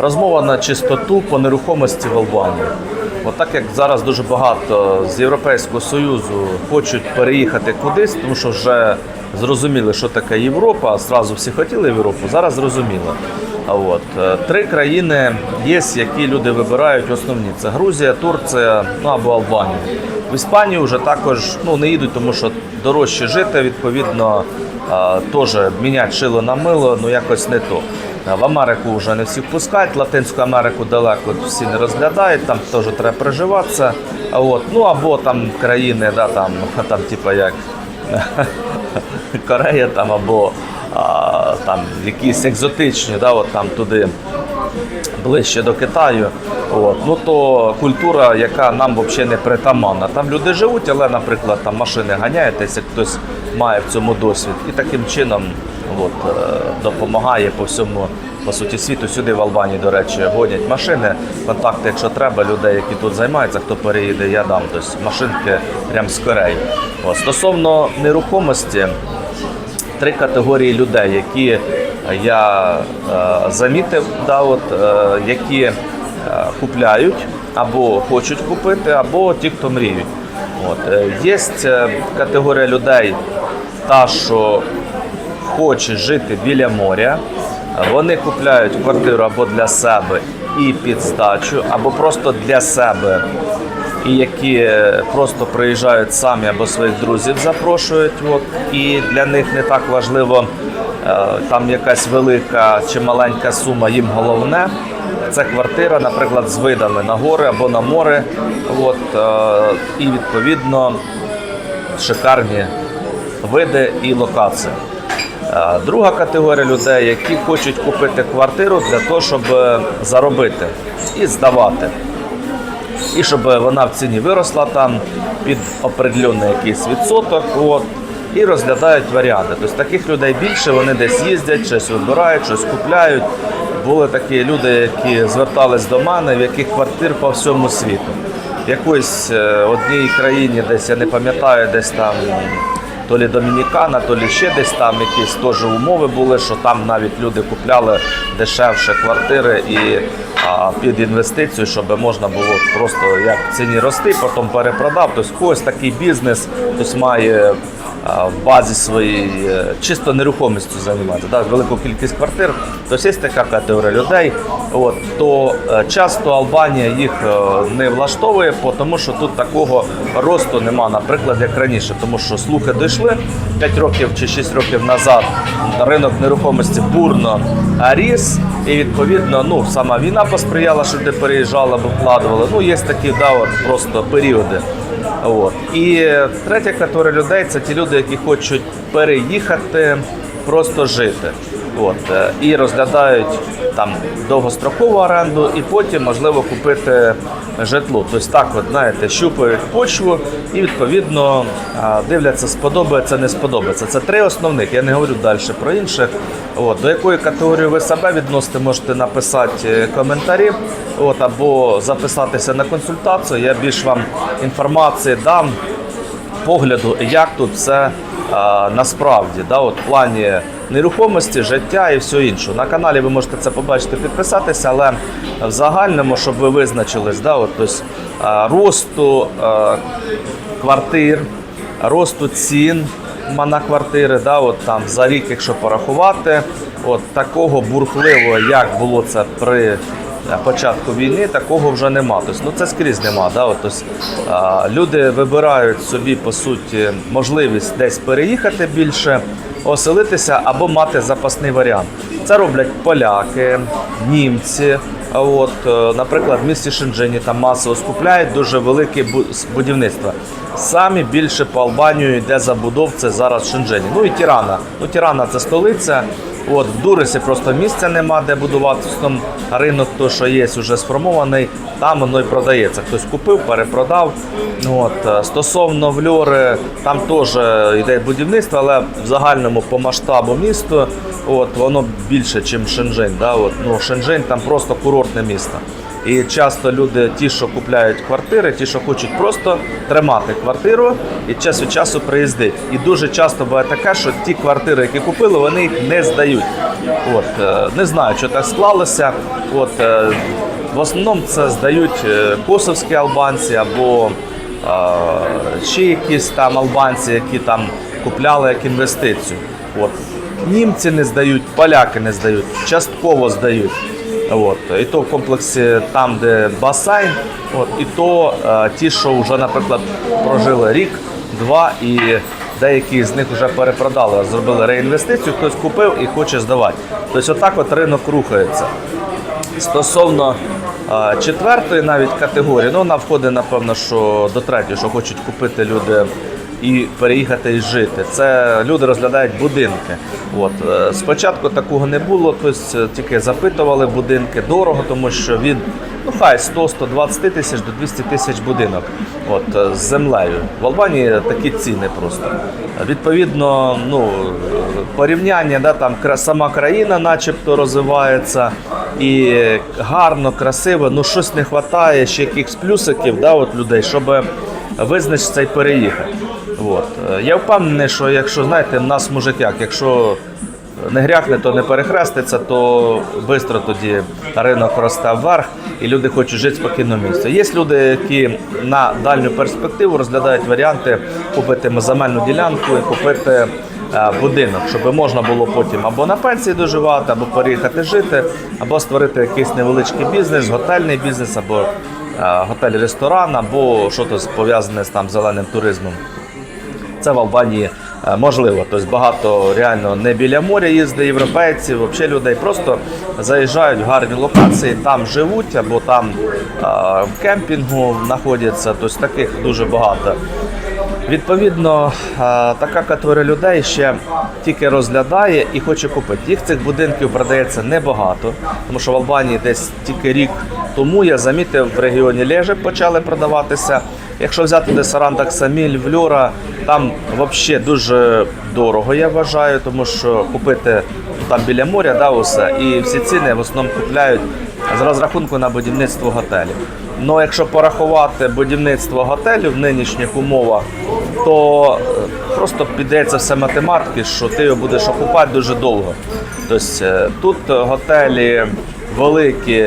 Розмова на чистоту по нерухомості в Албанії. От так як зараз дуже багато з Європейського Союзу хочуть переїхати кудись, тому що вже зрозуміли, що таке Європа, зразу всі хотіли в Європу, зараз зрозуміло. А от е, три країни є, які люди вибирають основні: це Грузія, Турція, ну або Албанія. В Іспанію вже також ну не їдуть, тому що дорожче жити. Відповідно, теж міняти шило на мило, ну якось не то. В Америку вже не всіх пускають, Латинську Америку далеко всі не розглядають, там теж треба приживатися. От, ну або там країни, да, там, там типа як Корея там або а, там якісь екзотичні, да, от там туди ближче до Китаю. От. Ну то культура, яка нам взагалі не притаманна. Там люди живуть, але, наприклад, там машини ганяють, якщо хтось має в цьому досвід. І таким чином от, е, допомагає по всьому по суті світу. Сюди в Албанії, до речі, гонять машини. Контакти, якщо треба, людей, які тут займаються, хто переїде, я дам. Тобто машинки прямо з Кореї. От. Стосовно нерухомості, три категорії людей, які я е, замітив, да, от, е, які е, купляють або хочуть купити, або ті, хто мріють. От, е, є е, категорія людей, та, що хоче жити біля моря. Вони купляють квартиру або для себе і під здачу, або просто для себе і які просто приїжджають самі або своїх друзів запрошують. От, і для них не так важливо е, там якась велика чи маленька сума. Їм головне це квартира, наприклад, з видами на гори або на море. От, е, і відповідно шикарні види і локації. Друга категорія людей, які хочуть купити квартиру для того, щоб е, заробити і здавати і щоб вона в ціні виросла там під определений якийсь відсоток. От, і розглядають варіанти. Тобто таких людей більше, вони десь їздять, щось вибирають, щось купляють. Були такі люди, які звертались до мене, в яких квартир по всьому світу. В якоїсь е, одній країні, десь я не пам'ятаю, десь там то лі Домінікана, то лі ще десь там якісь теж умови були, що там навіть люди купляли дешевше квартири і а, під інвестицію, щоб можна було просто як ціні рости, потім перепродав. Тобто когось такий бізнес хтось має в базі своїй е, чисто нерухомістю займатися, да, велику кількість квартир. Тобто є така категорія людей. От, то е, часто Албанія їх е, не влаштовує, тому що тут такого росту нема, наприклад, як раніше, тому що слухи дійшли 5 років чи 6 років назад. Ринок нерухомості бурно ріс, і відповідно, ну сама війна посприяла, що люди переїжджали або вкладували. Ну є такі да, от, просто періоди. От. І третя категорія людей це ті люди, які хочуть переїхати, просто жити. От, е, і розглядають там довгострокову оренду, і потім можливо купити житло. Тобто так, от, знаєте, щупають почву і відповідно дивляться, сподобається, не сподобається. Це три основних. Я не говорю далі про інших. От, до якої категорії ви себе відносите, можете написати е, коментарі, от, або записатися на консультацію. Я більш вам інформації дам погляду, як тут все а, насправді, да, от, в плані нерухомості, життя і все інше. На каналі ви можете це побачити, підписатися, але в загальному, щоб ви визначились, да, от, тобто, а, росту а, квартир, росту цін на квартири, да, от, там, за рік, якщо порахувати, от, такого бурхливого, як було це при початку війни такого вже нема. Тобто, ну це скрізь нема. Да? Тобто, люди вибирають собі по суті можливість десь переїхати більше, оселитися або мати запасний варіант. Це роблять поляки, німці. От, е, наприклад, в місті Шенджині там масово скупляють дуже велике будівництво. Самі більше по Албанію йде забудов, це зараз в Шенджині. Ну і Тірана. Ну, Тірана це столиця. От в Дурисі просто місця нема, де будувати. Там ринок, то що є, вже сформований, там воно і продається. Хтось купив, перепродав. От е, стосовно Вльори, там теж йде будівництво, але в загальному по масштабу місту, от воно більше, ніж Шенжень. Да? От, ну, Шенжень там просто курортне місто. І часто люди, ті, що купляють квартири, ті, що хочуть просто тримати квартиру і час від часу приїздить. І дуже часто буває таке, що ті квартири, які купили, вони їх не здають. От е, не знаю, що так склалося. От е, в основному це здають е, косовські албанці або ще якісь там албанці, які там купляли як інвестицію. От. Німці не здають, поляки не здають, частково здають. От. І то в комплексі там, де басейн, от. і то е, ті, що вже, наприклад, прожили рік, два і деякі з них вже перепродали, зробили реінвестицію, хтось купив і хоче здавати. Тобто отак от ринок рухається. Стосовно е, четвертої навіть категорії, ну вона входить, напевно, що до третьої, що хочуть купити люди і переїхати і жити. Це люди розглядають будинки. От е, спочатку такого не було, тобто е, тільки запитували будинки дорого, тому що від ну хай 100-120 тисяч до 200 тисяч будинок. От е, з землею. В Албанії такі ціни просто. Відповідно, ну порівняння, да, там сама країна, начебто, розвивається і гарно, красиво. Ну щось не вистачає, ще якихось плюсиків, да, от людей, щоб визначитися і переїхати. От. Е, Я впевнений, що якщо знаєте, в нас мужик як, якщо не грякне, то не перехреститься, то швидко тоді ринок росте вверх і люди хочуть жити в спокійному місці. Є люди, які на дальню перспективу розглядають варіанти купити земельну ділянку і купити е, будинок, щоб можна було потім або на пенсії доживати, або переїхати жити, або створити якийсь невеличкий бізнес, готельний бізнес, або е, готель-ресторан, або щось пов'язане з там зеленим туризмом. Це в Албанії е, можливо. Тобто багато реально не біля моря їздить європейців, взагалі людей просто заїжджають в гарні локації, там живуть або там е, в кемпінгу знаходяться. Тобто таких дуже багато. Відповідно, е, така категорія людей ще тільки розглядає і хоче купити. Їх цих будинків продається небагато, тому що в Албанії десь тільки рік тому я замітив, в регіоні Лежи почали продаватися. Якщо взяти де Сарандак Саміль, Влюра, там взагалі дуже дорого, я вважаю, тому що купити там біля моря, да, усе, і всі ціни в основному купляють з розрахунку на будівництво готелів. Ну, якщо порахувати будівництво готелю в нинішніх умовах, то е, просто піддається все математики, що ти його будеш окупати дуже довго. Тобто е, тут готелі великі,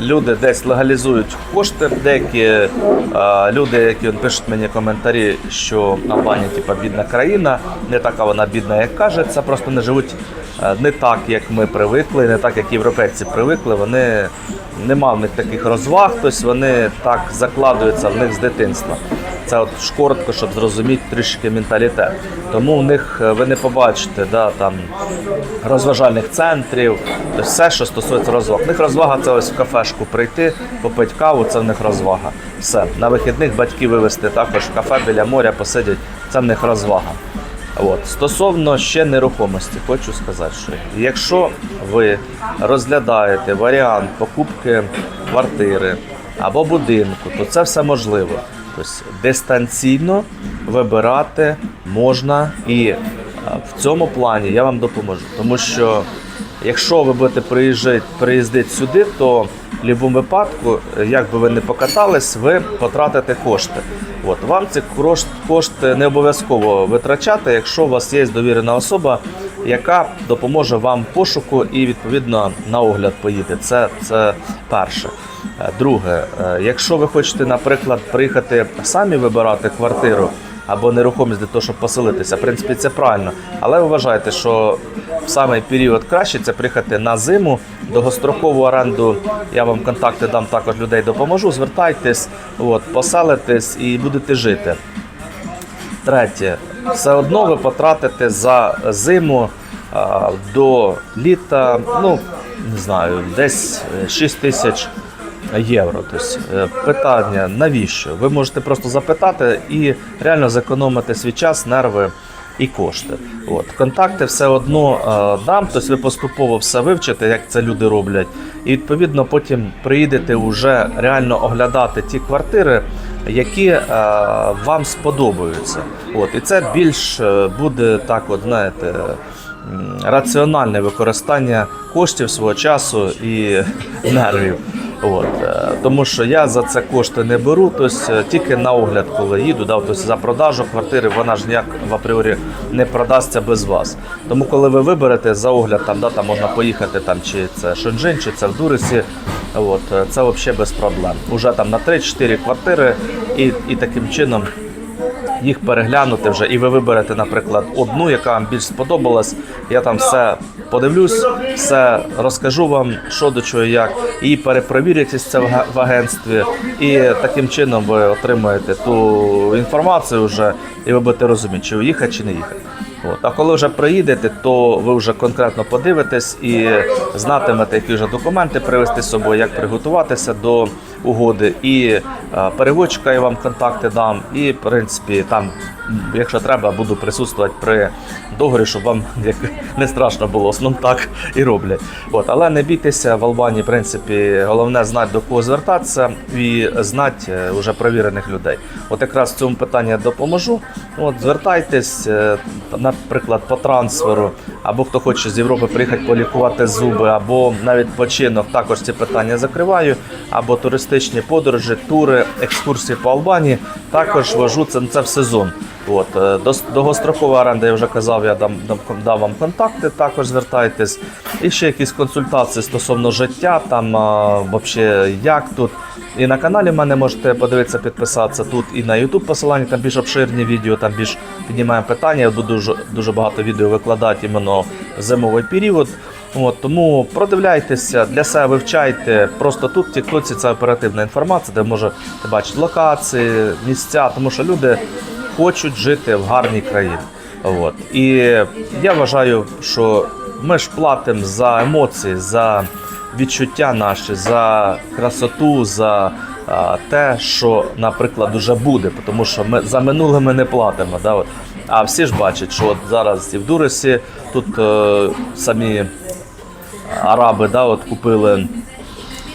люди десь легалізують кошти, деякі е, люди, які пишуть мені коментарі, що Албанія типа бідна країна, не така вона бідна, як кажеться, просто не живуть е, не так, як ми привикли, не так, як європейці привикли. Вони нема в них таких розваг, тобто вони так закладуються в них з дитинства. Це от коротко, щоб зрозуміти трішки менталітет. Тому в них е, ви не побачите да, там, розважальних центрів, все, що стосується розваг. В них розвага це ось в кафешку прийти, попити каву, це в них розвага. Все. На вихідних батьків вивезти також в кафе біля моря, посидять, це в них розвага. От. Стосовно ще нерухомості, хочу сказати, що якщо ви розглядаєте варіант покупки квартири або будинку, то це все можливо. Тобто дистанційно вибирати можна і е, в цьому плані я вам допоможу. Тому що якщо ви будете приїжджати, приїздити сюди, то в будь-якому випадку, як би ви не покатались, ви потратите кошти. От вам ці кошти не обов'язково витрачати, якщо у вас є довірена особа, яка допоможе вам пошуку і відповідно на огляд поїде. Це, це перше. Е, Друге, е, якщо ви хочете, наприклад, приїхати самі вибирати квартиру або нерухомість для того, щоб поселитися, в принципі, це правильно. Але ви вважаєте, що в самий період краще це приїхати на зиму, довгострокову оренду. Я вам контакти дам також людей допоможу. Звертайтесь, от, поселитесь і будете жити. Третє, все одно ви потратите за зиму а, до літа, ну не знаю, десь е, 6 тисяч євро. Тобто е, питання навіщо? Ви можете просто запитати і реально зекономити свій час, нерви і кошти. От контакти все одно е, дам, тобто ви поступово все вивчите, як це люди роблять, і відповідно потім приїдете вже реально оглядати ті квартири, які е, вам сподобаються. От і це більш е, буде так, от знаєте. Раціональне використання коштів свого часу і нервів. От, е, тому що я за це кошти не беру, тобто тільки на огляд, коли їду, да, тобто за продажу квартири вона ж ніяк в апріорі не продасться без вас. Тому коли ви виберете за огляд, там, да, там можна поїхати, там, чи це Шенджин, чи це в Дурисі, от, е, це взагалі без проблем. Уже там на 3-4 квартири і, і таким чином їх переглянути вже, і ви виберете, наприклад, одну, яка вам більш сподобалась. Я там все подивлюсь, все розкажу вам, що до чого, як, і перепровіритесь це в агентстві. І таким чином ви отримаєте ту інформацію вже, і ви будете розуміти, чи їхати, чи не їхати. От. А коли вже приїдете, то ви вже конкретно подивитесь і знатимете, які вже документи привезти з собою, як приготуватися до угоди. І е, переводчика я вам контакти дам. І, в принципі, там, якщо треба, буду присутствувати при договорі, щоб вам як не страшно було. Основно так і роблять. От. Але не бійтеся, в Албанії, в принципі, головне знати до кого звертатися і знати е, вже провірених людей. От якраз в цьому питанні я допоможу. От, звертайтесь, е, наприклад, по трансферу, або хто хоче з Європи приїхати полікувати зуби, або навіть починок, також ці питання закриваю, або туристичні подорожі, тури, екскурсії по Албанії. Також вожу це, це в сезон. От, е, до, довгострокова оренда, я вже казав, я дам, дам, дам вам контакти, також звертайтесь. І ще якісь консультації стосовно життя, там а, вообще як тут. І на каналі в мене можете подивитися, підписатися тут і на YouTube посилання, там більш обширні відео, там більш піднімаємо питання. Я буду дуже, дуже багато відео викладати іменно в зимовий період. От, тому продивляйтеся, для себе вивчайте. Просто тут в Тіктоці це оперативна інформація, де можете бачити локації, місця, тому що люди хочуть жити в гарній країні. От. І я вважаю, що ми ж платимо за емоції, за відчуття наші, за красоту, за те, що, наприклад, уже буде, тому що ми за минуле ми не платимо. Да? От. А всі ж бачать, що от зараз і в Дуресі тут е, самі араби да, от купили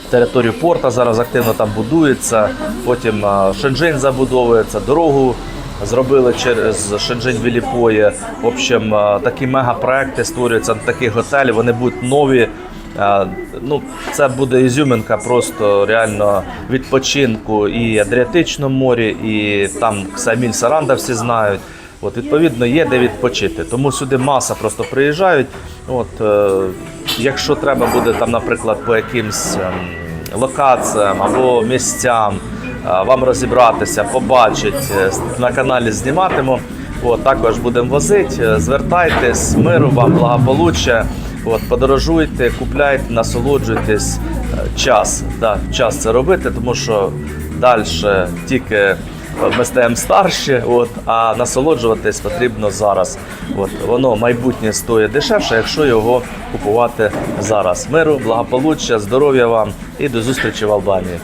територію порта, зараз активно там будується. Потім Шенджень забудовується, дорогу зробили через Шенджень Віліпоє. В общем, такі мегапроекти створюються, на такі готелі, вони будуть нові. Ну, це буде ізюминка просто реально відпочинку і Адріатичному морі, і там Саміль Саранда всі знають. От, відповідно, є де відпочити. Тому сюди маса просто приїжджають. От, е, якщо треба буде там, наприклад, по якимсь ем, локаціям або місцям е, вам розібратися, побачити, е, на каналі зніматиму. От, також будемо возити. Е, Звертайтесь, миру вам, благополуччя. От, подорожуйте, купляйте, насолоджуйтесь. Час, да, час це робити, тому що далі тільки ми стаємо старші, от, а насолоджуватись потрібно зараз. От, воно майбутнє стоїть дешевше, якщо його купувати зараз. Миру, благополуччя, здоров'я вам і до зустрічі в Албанії.